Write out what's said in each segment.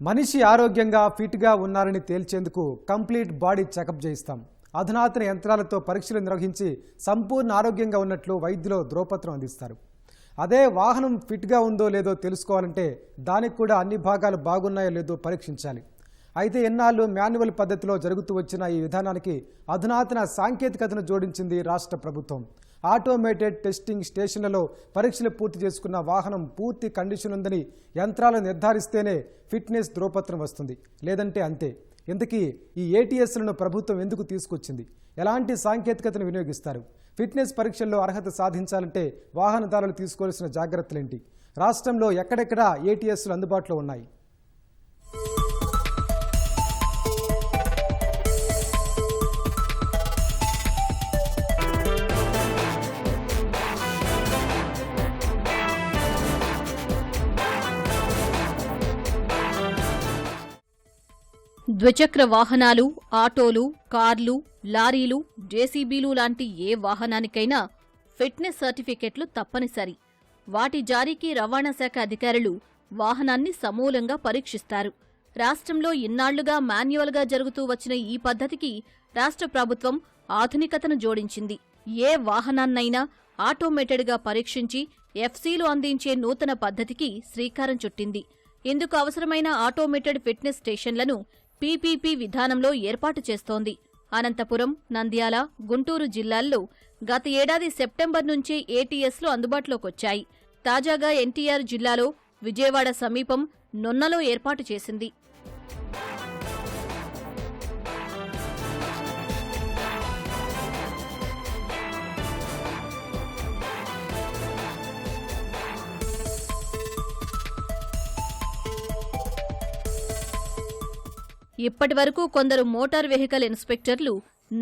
మనిషి ఆరోగ్యంగా ఫిట్గా ఉన్నారని తేల్చేందుకు కంప్లీట్ బాడీ చెకప్ చేయిస్తాం. అధునాతన యంత్రాలతో పరీక్షలు నిర్వహించి సంపూర్ణ ఆరోగ్యంగా ఉన్నట్లు వైద్యులు ధ్రువపత్రం అందిస్తారు. అదే వాహనం ఫిట్గా ఉందో లేదో తెలుసుకోవాలంటే దానికి కూడా అన్ని భాగాలు బాగున్నాయో లేదో పరీక్షించాలి. అయితే ఎన్నాళ్ళు మాన్యువల్ పద్ధతిలో జరుగుతూ వచ్చిన ఈ విధానానికి అధునాతన సాంకేతికతను జోడించింది రాష్ట్ర ప్రభుత్వం. ఆటోమేటెడ్ టెస్టింగ్ స్టేషన్లలో పరీక్షలు పూర్తి చేసుకున్న వాహనం పూర్తి కండిషన్ ఉందని యంత్రాలు నిర్ధారిస్తేనే ఫిట్నెస్ ధ్రువపత్రం వస్తుంది. లేదంటే అంతే. ఇంతకీ ఈ ఏటీఎస్లను ప్రభుత్వం ఎందుకు తీసుకొచ్చింది? ఎలాంటి సాంకేతికతను వినియోగిస్తారు? ఫిట్నెస్ పరీక్షల్లో అర్హత సాధించాలంటే వాహనదారులు తీసుకోవాల్సిన జాగ్రత్తలేంటి? రాష్ట్రంలో ఎక్కడెక్కడ ఏటీఎస్లు అందుబాటులో ఉన్నాయి? ద్విచక్ర వాహనాలు ఆటోలు కార్లు లారీలు జేసీబీలు లాంటి ఏ వాహనానికైనా ఫిట్నెస్ సర్టిఫికెట్లు తప్పనిసరి. వాటి జారీకి రవాణా శాఖ అధికారులు వాహనాన్ని సమూలంగా పరీక్షిస్తారు. రాష్ట్రంలో ఇన్నాళ్ళుగా మాన్యువల్గా జరుగుతూ వచ్చిన ఈ పద్ధతికి రాష్ట్ర ప్రభుత్వం ఆధునికతను జోడించింది. ఏ వాహనాన్నైనా ఆటోమేటెడ్గా పరీక్షించి ఎఫ్సీలు అందించే నూతన పద్ధతికి శ్రీకారం చుట్టింది. ఇందుకు అవసరమైన ఆటోమేటెడ్ ఫిట్నెస్ స్టేషన్లను పీపీపీ విధానంలో ఏర్పాటు చేస్తోంది. అనంతపురం నంద్యాల గుంటూరు జిల్లాల్లో గత ఏడాది సెప్టెంబర్ నుంచే ఏటీఎస్లు అందుబాటులోకొచ్చాయి. తాజాగా ఎన్టీఆర్ జిల్లాలో విజయవాడ సమీపం నొన్నలో ఏర్పాటు చేసింది. ఇప్పటివరకు కొందరు మోటార్ వెహికల్ ఇన్స్పెక్టర్లు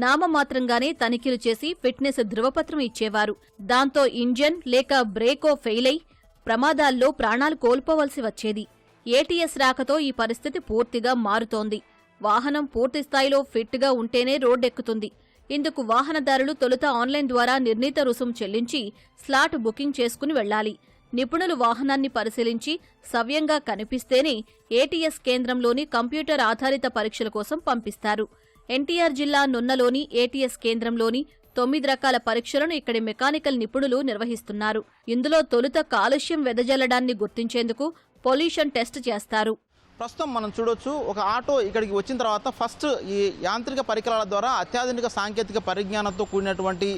నామమాత్రంగానే తనిఖీలు చేసి ఫిట్నెస్ ధృవపత్రం ఇచ్చేవారు. దాంతో ఇంజన్ లేక బ్రేకో ఫెయిల్ అయి ప్రమాదాల్లో ప్రాణాలు కోల్పోవలసి వచ్చేది. ఏటీఎస్ రాకతో ఈ పరిస్థితి పూర్తిగా మారుతోంది. వాహనం పూర్తి స్థాయిలో ఫిట్గా ఉంటేనే రోడ్డెక్కుతుంది. ఇందుకు వాహనదారులు తొలుత ఆన్లైన్ ద్వారా నిర్ణీత రుసుం చెల్లించి స్లాట్ బుకింగ్ చేసుకుని వెళ్ళాలి నిపుణులు వాహనాన్ని పరిశీలించి సవ్యంగా కనిపిస్తేనే ఏటీఎస్ కేంద్రంలోని కంప్యూటర్ ఆధారిత పరీక్షల కోసం పంపిస్తారు. ఎన్టీఆర్ జిల్లా నున్నలోని ఏటీఎస్ కేంద్రంలోని తొమ్మిది రకాల పరీక్షలను ఇక్కడి మెకానికల్ నిపుణులు నిర్వహిస్తున్నారు. ఇందులో తొలుత కాలుష్యం వెదజల్లడాన్ని గుర్తించేందుకు పొల్యూషన్ టెస్ట్ చేస్తారు. ప్రస్తుతం మనం చూడొచ్చు ఒక ఆటో ఇక్కడికి వచ్చిన తర్వాత ఫస్ట్ ఈ యాంత్రిక పరికరాల ద్వారా అత్యాధునిక సాంకేతిక పరిజ్ఞానంతో కూడినటువంటి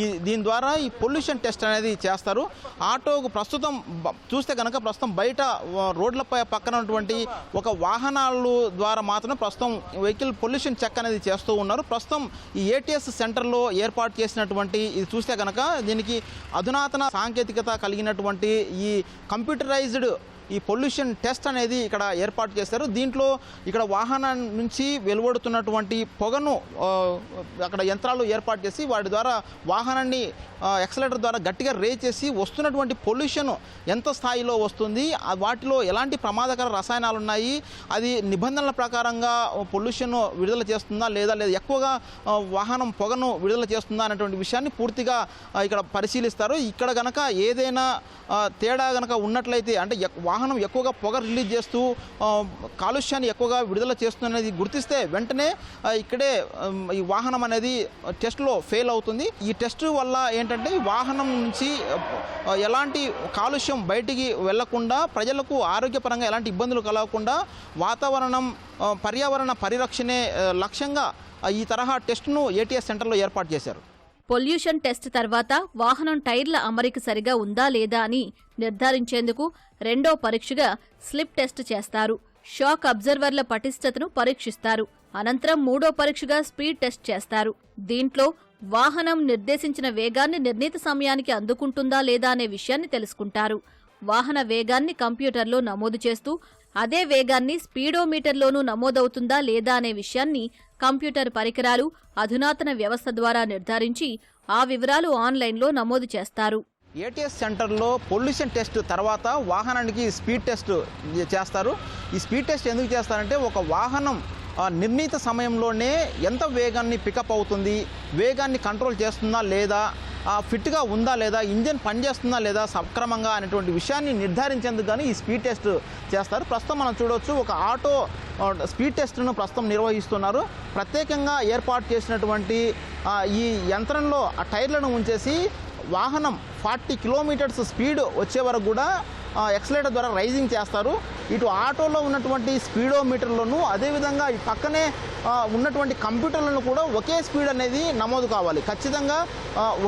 ఈ దీని ద్వారా ఈ పొల్యూషన్ టెస్ట్ అనేది చేస్తారు. ఆటోకు ప్రస్తుతం చూస్తే కనుక ప్రస్తుతం బయట రోడ్లపై పక్కన ఉన్నటువంటి ఒక వాహనాలు ద్వారా మాత్రమే ప్రస్తుతం వెహికల్ పొల్యూషన్ చెక్ అనేది చేస్తూ ఉన్నారు. ప్రస్తుతం ఈ ఏటీఎస్ సెంటర్లో ఏర్పాటు చేసినటువంటి ఇది చూస్తే కనుక దీనికి అధునాతన సాంకేతికత కలిగినటువంటి ఈ కంప్యూటరైజ్డ్ ఈ పొల్యూషన్ టెస్ట్ అనేది ఇక్కడ ఏర్పాటు చేశారు. దీంట్లో ఇక్కడ వాహనం నుంచి వెలువడుతున్నటువంటి పొగను అక్కడ యంత్రాలు ఏర్పాటు చేసి వాటి ద్వారా వాహనాన్ని ఎక్సలేటర్ ద్వారా గట్టిగా రే చేసి వస్తున్నటువంటి పొల్యూషన్ ఎంత స్థాయిలో వస్తుంది వాటిలో ఎలాంటి ప్రమాదకర రసాయనాలు ఉన్నాయి అది నిబంధనల ప్రకారంగా పొల్యూషన్ విడుదల చేస్తుందా లేదా లేదా ఎక్కువగా వాహనం పొగను విడుదల చేస్తుందా అనేటువంటి విషయాన్ని పూర్తిగా ఇక్కడ పరిశీలిస్తారు. ఇక్కడ గనక ఏదైనా తేడా గనక ఉన్నట్లయితే అంటే ఎక్- వాహనం ఎక్కువగా పొగ రిలీజ్ చేస్తూ కాలుష్యాన్ని ఎక్కువగా విడుదల చేస్తుందనేది గుర్తిస్తే వెంటనే ఇక్కడే ఈ వాహనం అనేది టెస్ట్లో ఫెయిల్ అవుతుంది. ఈ టెస్ట్ వల్ల ఏంటంటే ఈ వాహనం నుంచి ఎలాంటి కాలుష్యం బయటికి వెళ్ళకుండా ప్రజలకు ఆరోగ్యపరంగా ఎలాంటి ఇబ్బందులు కలగకుండా వాతావరణం పర్యావరణ పరిరక్షణే లక్ష్యంగా ఈ తరహా టెస్ట్ను ఏటీఎస్ సెంటర్లో ఏర్పాటు చేశారు. పొల్యూషన్ టెస్ట్ తర్వాత వాహనం టైర్ల అమరిక సరిగా ఉందా లేదా అని నిర్ధారించేందుకు రెండో పరీక్షగా స్లిప్ టెస్ట్ చేస్తారు. షాక్ అబ్జర్వర్ల పటిష్టతను పరీక్షిస్తారు. అనంతరం మూడో పరీక్షగా స్పీడ్ టెస్ట్ చేస్తారు. దీంట్లో వాహనం నిర్దేశించిన వేగాన్ని నిర్ణీత సమయానికి అందుకుంటుందా లేదా అనే విషయాన్ని తెలుసుకుంటారు. వాహన వేగాన్ని కంప్యూటర్లో నమోదు చేస్తూ అదే వేగాన్ని స్పీడోమీటర్లోనూ నమోదవుతుందా లేదా అనే విషయాన్ని కంప్యూటర్ పరికరాలు అధునాతన వ్యవస్థ ద్వారా నిర్ధారించి ఆ వివరాలు ఆన్లైన్లో నమోదు చేస్తారు. ఏటీఎస్ సెంటర్లో పొల్యూషన్ టెస్ట్ తర్వాత వాహనానికి స్పీడ్ టెస్ట్ చేస్తారు. ఈ స్పీడ్ టెస్ట్ ఎందుకు చేస్తారంటే ఒక వాహనం ఆ, నిర్ణీత సమయంలోనే ఎంత వేగాన్ని పికప్ అవుతుంది వేగాన్ని కంట్రోల్ చేస్తుందా లేదా ఫిట్గా ఉందా లేదా ఇంజన్ పనిచేస్తుందా లేదా సక్రమంగా అనేటువంటి విషయాన్ని నిర్ధారించేందుకు కానీ ఈ స్పీడ్ టెస్ట్ చేస్తారు. ప్రస్తుతం మనం చూడవచ్చు ఒక ఆటో స్పీడ్ టెస్ట్ను ప్రస్తుతం నిర్వహిస్తున్నారు. ప్రత్యేకంగా ఏర్పాటు చేసినటువంటి ఈ యంత్రంలో ఆ టైర్లను ఉంచేసి వాహనం ఫార్టీ కిలోమీటర్స్ స్పీడ్ వచ్చే వరకు కూడా ఎక్సలేటర్ ద్వారా రైజింగ్ చేస్తారు. ఇటు ఆటోలో ఉన్నటువంటి స్పీడోమీటర్లను అదేవిధంగా ఈ పక్కనే ఉన్నటువంటి కంప్యూటర్లను కూడా ఒకే స్పీడ్ అనేది నమోదు కావాలి. ఖచ్చితంగా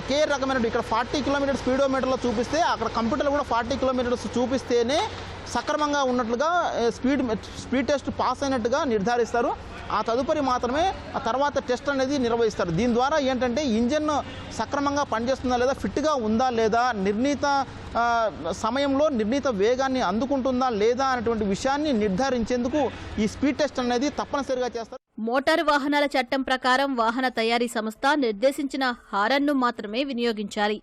ఒకే రకమైన ఇక్కడ ఫార్టీ కిలోమీటర్ స్పీడోమీటర్లో చూపిస్తే అక్కడ కంప్యూటర్లు కూడా ఫార్టీ కిలోమీటర్స్ చూపిస్తేనే సక్రమంగా ఉన్నట్లుగా స్పీడ్ స్పీడ్ టెస్ట్ పాస్ అయినట్టుగా నిర్ధారిస్తారు. ఆ తదుపరి మాత్రమే ఆ తర్వాత టెస్ట్ అనేది నిర్వహిస్తారు. దీని ద్వారా ఏంటంటే ఇంజన్ సక్రమంగా పనిచేస్తుందా లేదా ఫిట్గా ఉందా లేదా నిర్ణీత సమయంలో నిర్ణీత వేగాన్ని అందుకుంటుందా లేదా అనేటువంటి విషయాన్ని నిర్ధారించేందుకు ఈ స్పీడ్ టెస్ట్ అనేది తప్పనిసరిగా చేస్తారు. మోటారు వాహనాల చట్టం ప్రకారం వాహన తయారీ సంస్థ నిర్దేశించిన హారన్ను మాత్రమే వినియోగించాలి.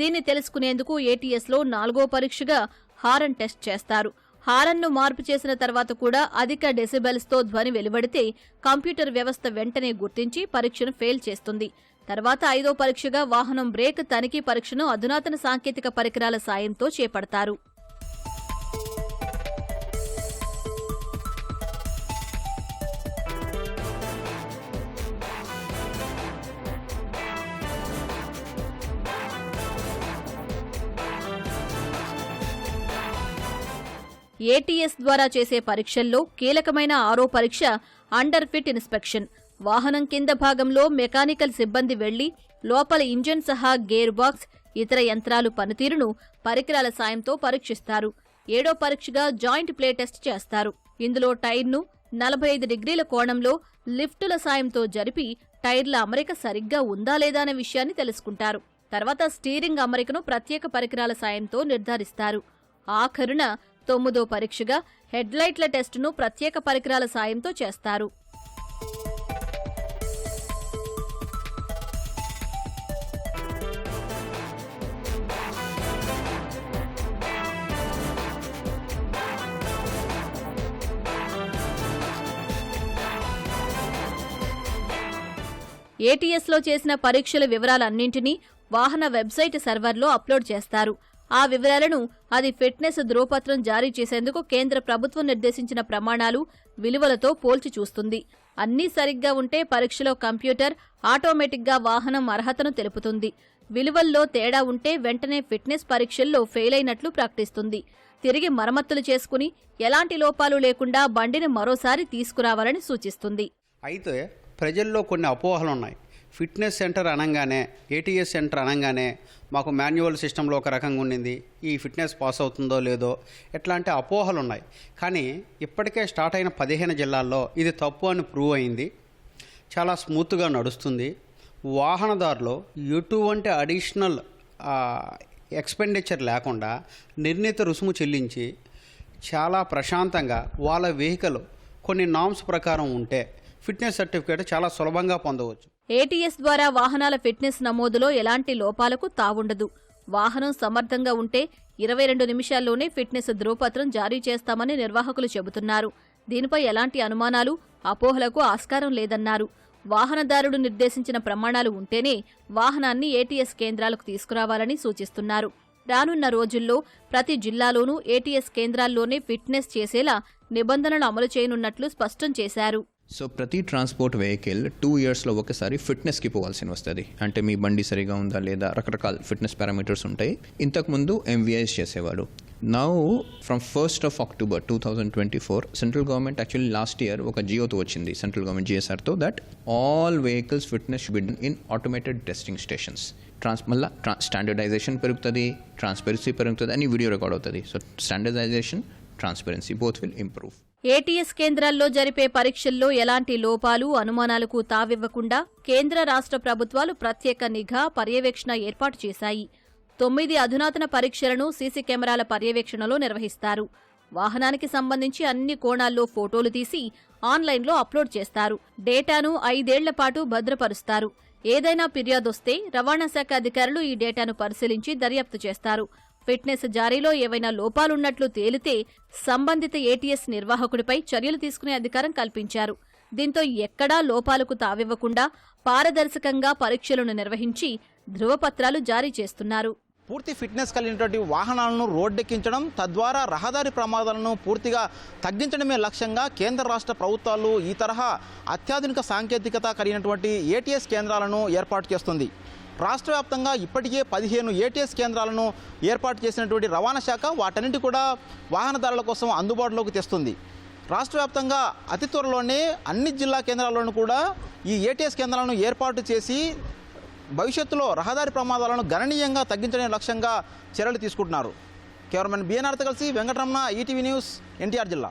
దీన్ని తెలుసుకునేందుకు ఏటీఎస్లో నాలుగో పరీక్షగా హారన్ టెస్ట్ చేస్తారు. హారన్ను మార్పు చేసిన తర్వాత కూడా అధిక డెసిబెల్స్తో ధ్వని వెలువడితే కంప్యూటర్ వ్యవస్థ వెంటనే గుర్తించి పరీక్షను ఫెయిల్ చేస్తుంది. తర్వాత ఐదో పరీక్షగా వాహనం బ్రేక్ తనిఖీ పరీక్షను అధునాతన సాంకేతిక పరికరాల సాయంతో చేపడతారు. ఏటీఎస్ ద్వారా చేసే పరీక్షల్లో కీలకమైన ఆరో పరీక్ష అండర్ ఫిట్ ఇన్స్పెక్షన్. వాహనం కింద భాగంలో మెకానికల్ సిబ్బంది వెళ్ళి లోపల ఇంజన్ సహా గేర్ బాక్స్ ఇతర యంత్రాలు పనితీరును పరికరాల సాయంతో పరీక్షిస్తారు. ఏడో పరీక్షగా జాయింట్ ప్లే టెస్ట్ చేస్తారు. ఇందులో టైర్ను నలభై ఐదు డిగ్రీల కోణంలో లిఫ్టుల సాయంతో జరిపి టైర్ల అమరిక సరిగ్గా ఉందా లేదా అనే విషయాన్ని తెలుసుకుంటారు. తర్వాత స్టీరింగ్ అమరికను ప్రత్యేక పరికరాల సాయంతో నిర్ధారిస్తారు. ఆఖరున తొమ్మిదో పరీక్షగా హెడ్లైట్ల టెస్టును ప్రత్యేక పరికరాల సాయంతో చేస్తారు. ఏటీఎస్లో చేసిన పరీక్షల వివరాలన్నింటినీ వాహన వెబ్సైట్ సర్వర్లో అప్లోడ్ చేస్తారు. ఆ వివరాలను అది ఫిట్నెస్ ధ్రువపత్రం జారీ చేసేందుకు కేంద్ర ప్రభుత్వం నిర్దేశించిన ప్రమాణాలు విలువలతో పోల్చి చూస్తుంది. అన్నీ సరిగ్గా ఉంటే పరీక్షలో కంప్యూటర్ ఆటోమేటిక్గా వాహనం అర్హతను తెలుపుతుంది. విలువల్లో తేడా ఉంటే వెంటనే ఫిట్నెస్ పరీక్షల్లో ఫెయిల్ అయినట్లు ప్రకటిస్తుంది. తిరిగి మరమ్మతులు చేసుకుని ఎలాంటి లోపాలు లేకుండా బండిని మరోసారి తీసుకురావాలని సూచిస్తుంది. అయితే ప్రజల్లో కొన్ని అపోహలు ఉన్నాయి ఫిట్నెస్ సెంటర్ అనగానే ఏటీఎస్ సెంటర్ అనగానే మాకు మాన్యువల్ సిస్టంలో ఒక రకంగా ఉండింది. ఈ ఫిట్నెస్ పాస్ అవుతుందో లేదో ఇట్లాంటి అపోహలు ఉన్నాయి కానీ ఇప్పటికే స్టార్ట్ అయిన పదిహేను జిల్లాల్లో ఇది తప్పు అని ప్రూవ్ అయింది. చాలా స్మూత్గా నడుస్తుంది. వాహనదారులు ఎటువంటి అడిషనల్ ఎక్స్పెండిచర్ లేకుండా నిర్ణీత రుసుము చెల్లించి చాలా ప్రశాంతంగా వాళ్ళ వెహికల్ కొన్ని నామ్స్ ప్రకారం ఉంటే ఫిట్నెస్ సర్టిఫికేట్ చాలా సులభంగా పొందవచ్చు. ఏటీఎస్ ద్వారా వాహనాల ఫిట్నెస్ నమోదులో ఎలాంటి లోపాలకు తావుండదు. వాహనం సమర్థంగా ఉంటే ఇరవై రెండు నిమిషాల్లోనే ఫిట్నెస్ ధృవపత్రం జారీ చేస్తామని నిర్వాహకులు చెబుతున్నారు. దీనిపై ఎలాంటి అనుమానాలు అపోహలకు ఆస్కారం లేదన్నారు. వాహనదారుడు నిర్దేశించిన ప్రమాణాలు ఉంటేనే వాహనాన్ని ఏటీఎస్ కేంద్రాలకు తీసుకురావాలని సూచిస్తున్నారు. రానున్న రోజుల్లో ప్రతి జిల్లాలోనూ ఏటీఎస్ కేంద్రాల్లోనే ఫిట్నెస్ చేసేలా నిబంధనలు అమలు చేయనున్నట్లు స్పష్టం చేశారు. సో ప్రతి ట్రాన్స్పోర్ట్ వెహికల్ టూ ఇయర్స్లో ఒకసారి ఫిట్నెస్కి పోవాల్సి వస్తుంది. అంటే మీ బండి సరిగా ఉందా లేదా రకరకాల ఫిట్నెస్ పారామీటర్స్ ఉంటాయి. ఇంతకుముందు ఎంవీఐస్ చేసేవాడు now from first of October two thousand twenty four central government actually last year ఒక జియోతో వచ్చింది. Central government జిఎస్ఆర్తో that all vehicles fitness bid in automated testing stations trans మళ్ళీ ట్రా స్టాండర్డైజేషన్ పెరుగుతుంది ట్రాన్స్పరెన్సీ పెరుగుతుంది అని వీడియో రికార్డ్ అవుతుంది. So standardisation transparency both will improve ATS కేంద్రాల్లో జరిపే పరీక్షల్లో ఎలాంటి లోపాలు అనుమానాలకు తావివ్వకుండా కేంద్ర రాష్ట్ర ప్రభుత్వాలు ప్రత్యేక నిఘా పర్యవేక్షణ ఏర్పాటు చేశాయి. తొమ్మిది అధునాతన పరీక్షలను సీసీ కెమెరాల పర్యవేక్షణలో నిర్వహిస్తారు. వాహనానికి సంబంధించి అన్ని కోణాల్లో ఫోటోలు తీసి ఆన్లైన్లో అప్లోడ్ చేస్తారు. డేటాను ఐదేళ్ళ పాటు భద్రపరుస్తారు. ఏదైనా ఫిర్యాదొస్తే రవాణా శాఖ అధికారులు ఈ డేటాను పరిశీలించి దర్యాప్తు చేస్తారు. ఫిట్నెస్ జారీలో ఏవైనా లోపాలున్నట్లు తేలితే సంబంధిత ఏటీఎస్ నిర్వాహకుడిపై చర్యలు తీసుకునే అధికారం కల్పించారు. దీంతో ఎక్కడా లోపాలకు తావివ్వకుండా పారదర్శకంగా పరీక్షలను నిర్వహించి ధృవపత్రాలు జారీ చేస్తున్నారు. పూర్తి ఫిట్నెస్ కలిగినటువంటి వాహనాలను రోడ్డెక్కించడం తద్వారా రహదారి ప్రమాదాలను పూర్తిగా తగ్గించడమే లక్ష్యంగా కేంద్ర రాష్ట్ర ప్రభుత్వాలు ఈ తరహా అత్యాధునిక సాంకేతికత కలిగినటువంటి ఏటీఎస్ కేంద్రాలను ఏర్పాటు చేస్తుంది. రాష్ట్ర వ్యాప్తంగా ఇప్పటికే పదిహేను ఏటీఎస్ కేంద్రాలను ఏర్పాటు చేసినటువంటి రవాణా శాఖ వాటన్నిటి కూడా వాహనదారుల కోసం అందుబాటులోకి తెస్తుంది. రాష్ట్ర వ్యాప్తంగా అతి త్వరలోనే అన్ని జిల్లా కేంద్రాల్లోనూ కూడా ఈ ఏటీఎస్ కేంద్రాలను ఏర్పాటు చేసి భవిష్యత్తులో రహదారి ప్రమాదాలను గణనీయంగా తగ్గించడం లక్ష్యంగా చర్యలు తీసుకుంటున్నారు. కెమెరామెన్ బిఎన్ఆర్తో కలిసి వెంకటరమణ ఈటీవీ న్యూస్ ఎన్టీఆర్ జిల్లా.